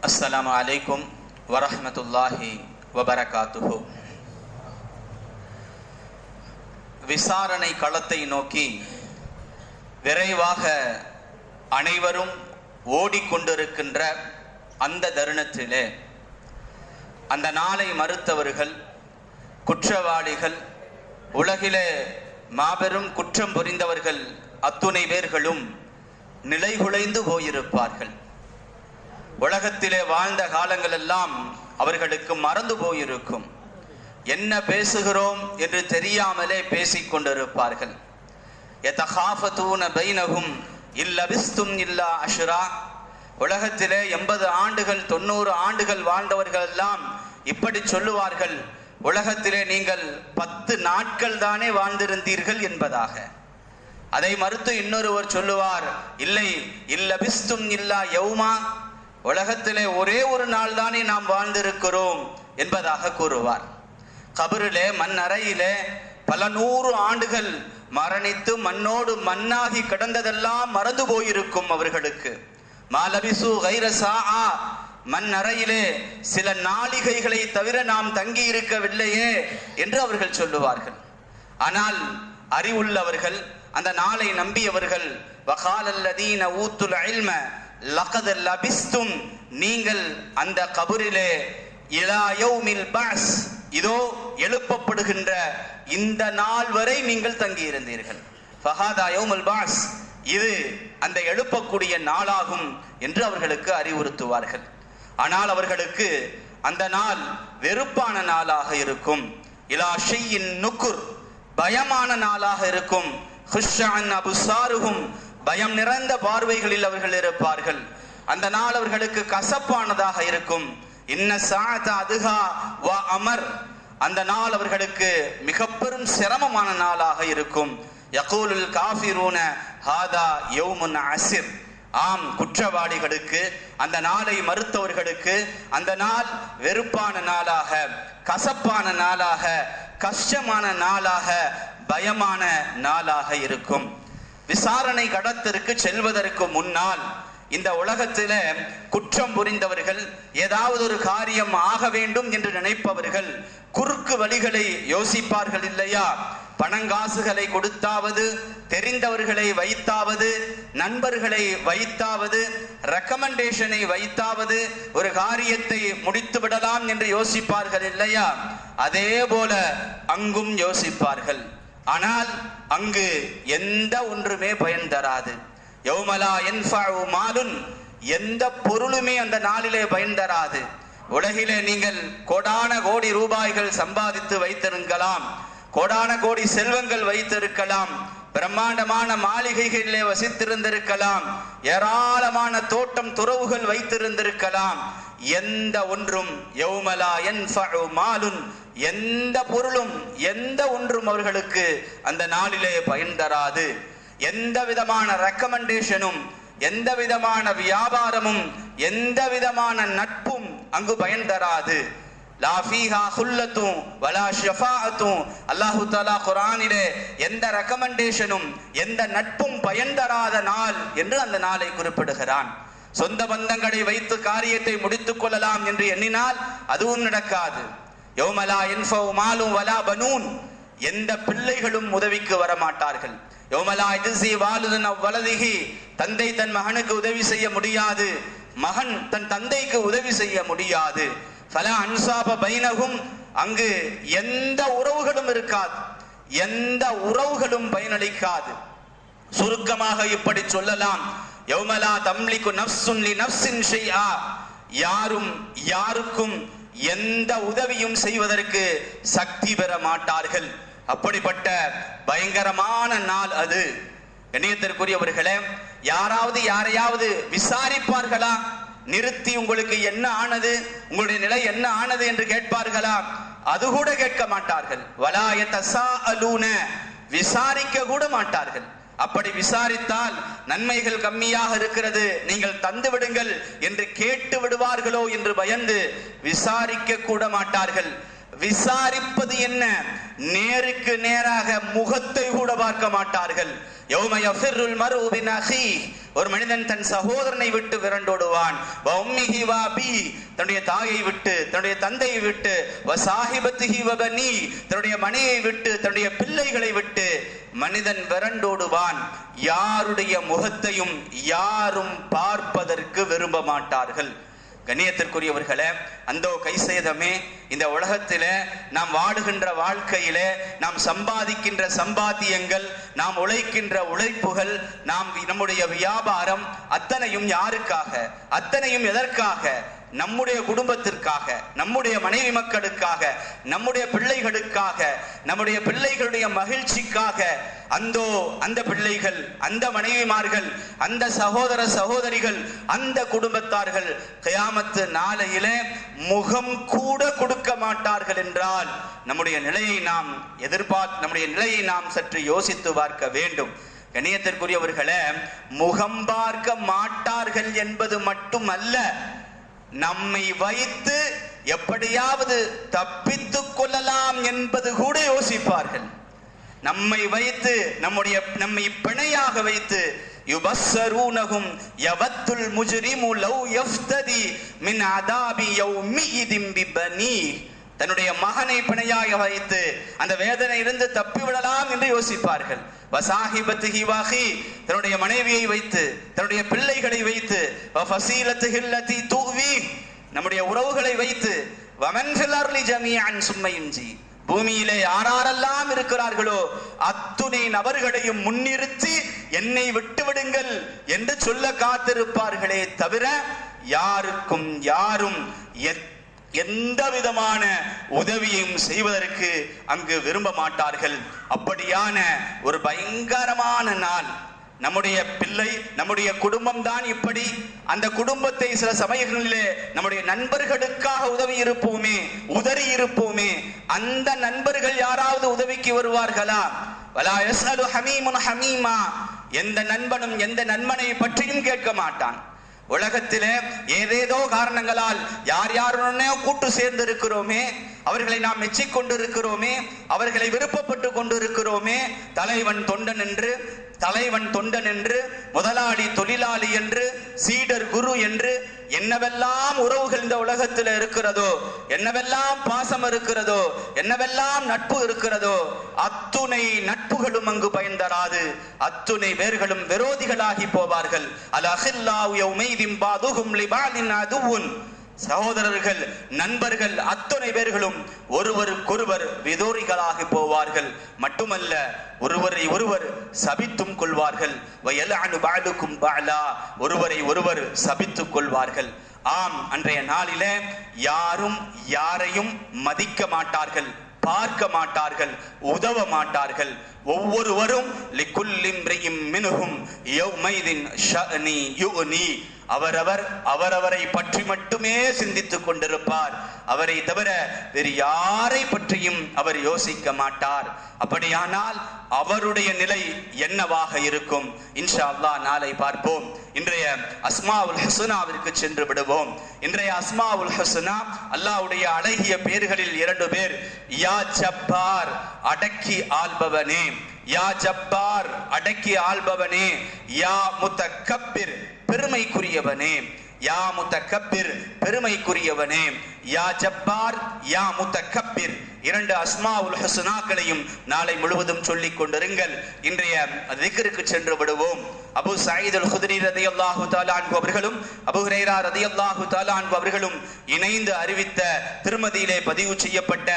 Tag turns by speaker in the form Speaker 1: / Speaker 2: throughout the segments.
Speaker 1: அஸ்ஸலாமு அலைக்கும் வரஹ்மத்துல்லாஹி வபரகாத்துஹு. விசாரணை களத்தை நோக்கி விரைவாக அனைவரும் ஓடிக்கொண்டிருக்கின்ற அந்த தருணத்திலே அந்த நாளை மறுத்தவர்கள் குற்றவாளிகள் உலகிலே மாபெரும் குற்றம் புரிந்தவர்கள் அத்துணை பேர்களும் நிலைகுலைந்து போயிருப்பார்கள். உலகத்திலே வாழ்ந்த காலங்களெல்லாம் அவர்களுக்கு மறந்து போயிருக்கும். என்ன பேசுகிறோம் என்று தெரியாமலே பேசிக் கொண்டிருப்பார்கள். பைனகும் இல்லபிஸ்தும் இல்லா அஷுரா. உலகத்திலே எண்பது ஆண்டுகள் தொண்ணூறு ஆண்டுகள் வாழ்ந்தவர்கள் எல்லாம் இப்படி சொல்லுவார்கள் உலகத்திலே நீங்கள் பத்து நாட்கள் தானே வாழ்ந்திருந்தீர்கள் என்பதாக. அதை மறுத்து இன்னொருவர் சொல்லுவார் இல்லை இல்லபிஸ்தும் இல்லா யௌமா. உலகத்திலே ஒரே ஒரு நாள் தானே நாம் வாழ்ந்திருக்கிறோம் என்பதாக கூறுவார். கபரிலே மண் அறையிலே பல நூறு ஆண்டுகள் மரணித்து மண்ணோடு மண்ணாகி கிடந்ததெல்லாம் மறந்து போயிருக்கும் அவர்களுக்கு. மாலபிசு கைரசா மண் அறையிலே சில நாளிகைகளை தவிர நாம் தங்கி இருக்கவில்லையே என்று அவர்கள் சொல்லுவார்கள். ஆனால் அறிவுள்ளவர்கள் அந்த நாளை நம்பியவர்கள் வகாலல்லதீன ஊத்துல் இல்ம லகத லபிஸ்தும் நீங்கள் அந்த கபரிலே இலாயோமில் பாஸ் இதோ எழுப்பப்படுகின்ற இந்த நாள் வரை நீங்கள் தங்கியிருந்தீர்கள். ஃபஹாதாயோமில் ஃபஹாதா பாஸ் இது அந்த எழுப்பக்கூடிய நாளாகும் என்று அவர்களுக்கு அறிவுறுத்துவார்கள். ஆனால் அவர்களுக்கு அந்த நாள் வெறுப்பான நாளாக இருக்கும். இலா ஷையின் நுக்குர் பயமான நாளாக இருக்கும். ஹுஷான் அபுசாருகும் பயம் நிறைந்த பார்வைகளில் அவர்கள் இருப்பார்கள். அந்த நாள் அவர்களுக்கு கசப்பானதாக இருக்கும். இன்ன சாத்த அதுகா வ அமர். அந்த நாள் அவர்களுக்கு மிக பெரும் சிரமமான நாளாக இருக்கும். யகூலுல் காஃபிரூன ஹாதா யௌமுன் அசிர். ஆம் குற்றவாளிகளுக்கு அந்த நாளை மறுத்தவர்களுக்கு அந்த நாள் வெறுப்பான நாளாக கசப்பான நாளாக கஷ்டமான நாளாக பயமான நாளாக இருக்கும். விசாரணை கடத்திற்கு செல்வதற்கு முன்னால் இந்த உலகத்தில குற்றம் புரிந்தவர்கள் ஏதாவது ஒரு காரியம் ஆக வேண்டும் என்று நினைப்பவர்கள் குறுக்கு வழிகளை யோசிப்பார்கள் இல்லையா? பணங்காசுகளை கொடுத்தாவது தெரிந்தவர்களை வைத்தாவது நண்பர்களை வைத்தாவது ரெக்கமெண்டேஷனை வைத்தாவது ஒரு காரியத்தை முடித்து விடலாம் என்று யோசிப்பார்கள் இல்லையா? அதே போல அங்கும் யோசிப்பார்கள். ஆனால் அங்கு எந்த ஒன்றுமே பயன் தராது. யௌமலா என்ஃபு மாலுன் எந்த பொருளுமே அந்த நாளிலே பயன் தராது. உலகிலே நீங்கள் கோடான கோடி ரூபாய்கள் சம்பாதித்து வைத்திருக்கலாம். கோடான கோடி செல்வங்கள் வைத்திருக்கலாம். பிரம்மாண்டமான மாளிகைகளிலே வசித்திருந்திருக்கலாம். ஏராளமான தோட்டம் துறவுகள் வைத்திருந்திருக்கலாம். எந்த ஒன்றும் யௌமலா என்ஃபு மாலுன் எந்த பொருளும் எந்த ஒன்றும் அவர்களுக்கு அந்த நாளிலே பயன் தராது. எந்த விதமான ரெக்கமெண்டேஷனும் எந்த விதமான வியாபாரமும் எந்த விதமான நட்பும் அங்கு பயன் தராது. லாஃபீஹா ஹுல்லத்தும் வலா ஷஃபாஹத்தும் அல்லாஹு தாலா குரானிலே எந்த ரெக்கமெண்டேஷனும் எந்த நட்பும் பயன் தராத நாள் என்று அந்த நாளை குறிப்பிடுகிறான். சொந்த பந்தங்களை வைத்து காரியத்தை முடித்துக் கொள்ளலாம் என்று எண்ணினால் அதுவும் நடக்காது. யோமலா என்ஃபவு மாலும் வலா பனூன். எந்த பிள்ளைகளும் உதவிக்கு வரமாட்டார்கள். யோமலா எதிர்சி வாலுதன் அவ்வலதிகி. தந்தை தன் மகனுக்கு உதவி செய்ய முடியாது. மகன் தன் தந்தைக்கு உதவி செய்ய முடியாது. பல அன்சாப பைனகும் அங்கு எந்த உறவுகளும் இருக்காது. எந்த உறவுகளும் பயனளிக்காது. சுருக்கமாக இப்படி சொல்லலாம். யௌமலா தம்லிக்கு நப்சுன் லி நப்சின் ஷைஆ. யாரும் யாருக்கும் எந்த உதவியும் செய்வதற்கு சக்தி பெற மாட்டார்கள். அப்படிப்பட்ட பயங்கரமான நாள் அது. கண்ணியத்திற்குரியவர்களே யாராவது யாரையாவது விசாரிப்பார்களா? நிறுத்தி உங்களுக்கு என்ன ஆனது? உங்களுடைய நிலை என்ன ஆனது என்று கேட்பார்களா? அது கூட கேட்க மாட்டார்கள். வலாய தசா அலூன விசாரிக்க கூட மாட்டார்கள். அப்படி விசாரித்தால் நன்மைகள் கம்மியாக இருக்கிறது நீங்கள் தந்து விடுங்கள் என்று கேட்டு விடுவார்களோ என்று பயந்து விசாரிக்க கூட மாட்டார்கள். விசாரிப்பது என்ன? நேருக்கு நேராக முகத்தை கூட பார்க்க மாட்டார்கள். யௌம யஃபிருல் மர்உ ஒரு மனிதன் தன் சகோதரனை விட்டு விரண்டோடுவான். தன்னுடைய தாயை விட்டு தன்னுடைய தந்தையை விட்டு வ தன்னுடைய மனையை விட்டு தன்னுடைய பிள்ளைகளை விட்டு மனிதன் விரண்டோடுவான். யாருடைய முகத்தையும் யாரும் பார்ப்பதற்கு விரும்ப மாட்டார்கள். கண்ணியத்திற்குரியவர்களே அந்தோ கைசேதமே இந்த உலகத்தில நாம் வாடுகின்ற வாழ்க்கையில நாம் சம்பாதிக்கின்ற சம்பாத்தியங்கள் நாம் உழைக்கின்ற உழைப்புகள் நாம் நம்முடைய வியாபாரம் அத்தனையும் யாருக்காக? அத்தனையும் எதற்காக? நம்முடைய குடும்பத்திற்காக நம்முடைய மனைவி மக்களுக்காக நம்முடைய பிள்ளைகளுக்காக நம்முடைய பிள்ளைகளுடைய மகிழ்ச்சிக்காக அந்தோ அந்த பிள்ளைகள் அந்த மனைவிமார்கள் அந்த சகோதர சகோதரிகள் அந்த குடும்பத்தார்கள் கயாமத்து நாளையில முகம் கூட கொடுக்க மாட்டார்கள் என்றால் நம்முடைய நிலையை நாம் எதிர்பார்த்து நம்முடைய நிலையை நாம் சற்று யோசித்து பார்க்க வேண்டும். கண்ணியத்திற்குரியவர்களே முகம் பார்க்க மாட்டார்கள் என்பது மட்டுமல்ல நம்மை வைத்து எப்படியாவது தப்பித்துக் கொள்ளலாம் என்பது கூட யோசிப்பார்கள். நம்மை வைத்து நம்முடைய நம்மை பிணையாக வைத்து யுபஸ்ஸரூனஹும் யவத்துல் முஜ்ரிமு லவ் யஃப்ததி மின் அதாபி யௌமிஇதின் பிபனீ தன்னுடைய மகனை பிணையாக வைத்து அந்த வேதனை தப்பி விடலாம் என்று யோசிப்பார்கள். வசாஹிபத்து ஹிவாஹி தன்னுடைய மனைவியை வைத்து தன்னுடைய பிள்ளைகளை வைத்து தூவி நம்முடைய உறவுகளை வைத்து வமன் அர்லி சும்மையுஞ்சி பூமியிலே யாரெல்லாம் இருக்கிறார்களோ அத்துணை நபர்களையும் முன்னிறுத்தி என்னை விட்டு விடுங்கள் என்று சொல்ல காத்திருப்பார்களே தவிர யாருக்கும் யாரும் எத்- எந்த விதமான உதவியும் செய்வதற்கு அங்கு விரும்ப மாட்டார்கள். அப்படியான ஒரு பயங்கரமான நாள். நம்முடைய பிள்ளை நம்முடைய குடும்பம் தான் இப்படி. அந்த குடும்பத்தை சில சமயங்களிலே நம்முடைய நண்பர்களுக்காக உதவி இருப்போமே உதறி இருப்போமே. அந்த நண்பர்கள் யாராவது உதவிக்கு வருவார்களா? வலா யஸ்அலு ஹமீமுன் ஹமீமா. எந்த நண்பனும் எந்த நண்பனை பற்றியும் கேட்க மாட்டான். உலகத்திலே ஏதேதோ காரணங்களால் யார் யாருடனே கூட்டு சேர்ந்து இருக்கிறோமே அவர்களை நாம் மெச்சிக்கொண்டிருக்கிறோமே அவர்களை விருப்பப்பட்டு கொண்டிருக்கிறோமே தலைவன் தொண்டன் என்று தலைவன் தொண்டன் என்று முதலாளி தொழிலாளி என்று சீடர் குரு என்று என்னவெல்லாம் உறவுகள் இந்த உலகத்தில் இருக்கிறதோ என்னவெல்லாம் பாசம் இருக்கிறதோ என்னவெல்லாம் நட்பு இருக்கிறதோ அத்துணை நட்புகளும் அங்கு பயன்தராது அத்துணை வேர்களும் விரோதிகளாகி போவார்கள். அல் அஹில்லா யௌமைதின் பாதுஹும் லிபாலின் அதுவுன். சகோதரர்கள் நண்பர்கள் அத்தனை பேர்களும் ஒருவருக்கொருவர் விதோரிகளாகி போவார்கள். மட்டுமல்ல ஒருவரை ஒருவர் சபித்தும் கொள்வார்கள். வயலானு பாலுக்கும் பாலா. ஒருவரை ஒருவர் சபித்துக் கொள்வார்கள். ஆம் அன்றைய நாளில யாரும் யாரையும் மதிக்க மாட்டார்கள் பார்க்க மாட்டார்கள் உதவ மாட்டார்கள். ஒவ்வொருவரும் அவரவர் அவரவரை பற்றி மட்டுமே சிந்தித்துக் கொண்டிருப்பார். அவரை தவிர வேறு யாரை பற்றியும் அவர் யோசிக்க மாட்டார். அப்படியானால் அவருடைய நிலை என்னவாக இருக்கும்? இன்ஷா அல்லா நாளை பார்ப்போம். இன்றைய அஸ்மா உல் ஹசுனாவிற்கு சென்று விடுவோம். இன்றைய அஸ்மா உல் ஹசுனா அல்லாஹ்வுடைய அழகிய பேர்களில் இரண்டு பேர். யா ஜப்பார் அடக்கி ஆள்பவனே. யா ஜப்பார் அடக்கி ஆள்பவனே. யா முத்தக்கப்பிர் பெருமைக்குரியவனே. யா முத்தக்கப்பிர் பெருமைக்குரியவனே. யா ஜப்பார் யா முத்தக்கப்பிர் இரண்டு அஸ்மா உல் ஹசுனாக்களையும் நாளை முழுவதும் சொல்லிக் கொண்டிருங்கள். இன்றைய திகருக்கு சென்று விடுவோம். அபு சயீத் அல் குத்ரி ரதியல்லாஹு தஆலா அன்ஹு அவர்களும் அபு ஹுரேரா ரதி அல்லாஹு தாலான் அவர்களும் இணைந்து அறிவித்த திருமதியிலே பதிவு செய்யப்பட்ட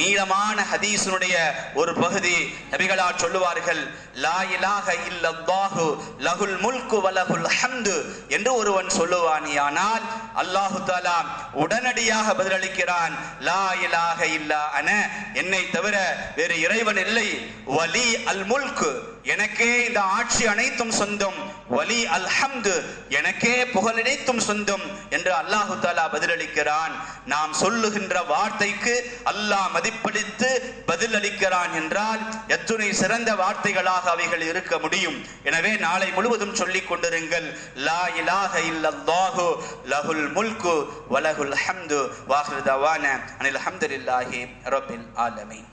Speaker 1: நீளமான ஹதீஸினுடைய ஒரு பகுதி நபிகளார் சொல்லுவார்கள் லா இலாக இல்லல்லாஹு லகுல் முல்கு வலகுல் ஹம்து என்று ஒருவன் சொல்லுவானியானால் அல்லாஹு தாலா உடனடியாக பதிலளிக்கிறான் லா இலாக இல்லா அன. என்னை தவிர வேறு இறைவன் இல்லை. வலி அல் முல்கு எனக்கே இந்த ஆட்சி அனைத்தும் சொந்தம். வலி அல்ஹம்து எனக்கே புகழ் அனைத்தும் சொந்தம் என்று அல்லாஹு தாலா பதிலளிக்கிறான். நாம் சொல்லுகின்ற வார்த்தைக்கு அல்லாஹ் மதிப்பளித்து பதிலளிக்கிறான் என்றால் எத்துணை சிறந்த வார்த்தைகளாக அவைகள் இருக்க முடியும். எனவே நாளை முழுவதும் சொல்லிக் கொண்டிருங்கள். லா இலாக இல்லல்லாஹு லஹுல் முல்கு வலகுல் ஹம்து. வாஹிர் தவான அனில் ஹம்துலில்லாஹி ரபில் ஆலமீன்.